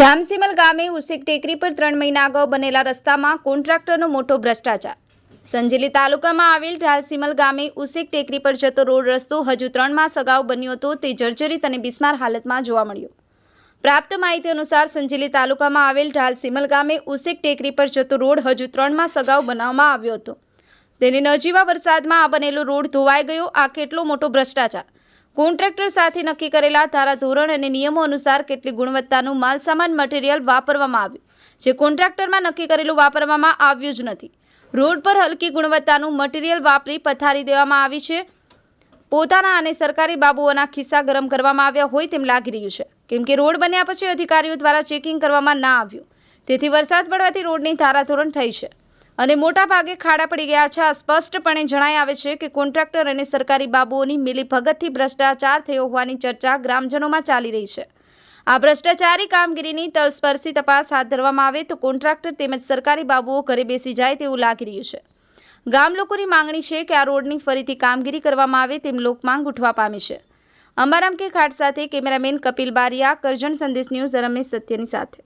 ધામસીમલ ગામે ઉસેક ટેકરી પર ત્રણ મહિના અગાઉ બનેલા રસ્તામાં કોન્ટ્રાક્ટરનો મોટો ભ્રષ્ટાચાર. સંજેલી તાલુકામાં આવેલ ધાલસીમલ ગામે ઉસેક ટેકરી પર જતો રોડ રસ્તો હજુ ત્રણ માસ અગાઉ બન્યો હતો તે જર્જરિત અને બિસ્માર હાલતમાં જોવા મળ્યો. પ્રાપ્ત માહિતી અનુસાર સંજેલી તાલુકામાં આવેલ ઢાલસીમલ ગામે ઉસેક ટેકરી પર જતો રોડ હજુ ત્રણ માસ અગાઉ બનાવવામાં આવ્યો હતો. તેને નજીવા વરસાદમાં આ બનેલો રોડ ધોવાઈ ગયો. આ કેટલો મોટો ભ્રષ્ટાચાર? કોન્ટ્રાક્ટર સાથે નક્કી કરેલા ધારાધોરણ અને નિયમો અનુસાર કેટલી ગુણવત્તાનું માલસામાન મટીરીયલ વાપરવામાં આવ્યું, જે કોન્ટ્રાક્ટરમાં નક્કી કરેલું વાપરવામાં આવ્યું જ નથી. રોડ પર હલકી ગુણવત્તાનું મટીરીયલ વાપરી પથારી દેવામાં આવી છે. પોતાના અને સરકારી બાબુઓના ખિસ્સા ગરમ કરવામાં આવ્યા હોય તેમ લાગી રહ્યું છે. કેમ કે રોડ બન્યા પછી અધિકારીઓ દ્વારા ચેકિંગ કરવામાં ના આવ્યું. તેથી વરસાદ પડવાથી રોડની ધારાધોરણ થઈ છે. અને મોટા ભાગે ખાડા પડી ગયા છે. આ સ્પષ્ટપણે જણાઈ આવે છે કે કોન્ટ્રાક્ટર અને સરકારી બાબુઓની મિલીભગતથી ભ્રષ્ટાચાર થયો હોવાની ચર્ચા ગ્રામજનોમાં ચાલી રહી છે. આ ભ્રષ્ટાચારી કામગીરીની તલસ્પર્શી તપાસ હાથ ધરવામાં આવે તો કોન્ટ્રાક્ટર તેમજ સરકારી બાબુઓ ઘરે બેસી જાય તેવું લાગી રહ્યું છે. ગામ લોકોની માંગણી છે કે આ રોડની ફરીથી કામગીરી કરવામાં આવે તેમ લોકમાંગ ઉઠવા પામી છે. અમારામ કે ખાટ સાથે કેમેરામેન કપિલ બારિયા, કરજણ સંદેશ ન્યૂઝ, રમેશ સત્યની સાથે.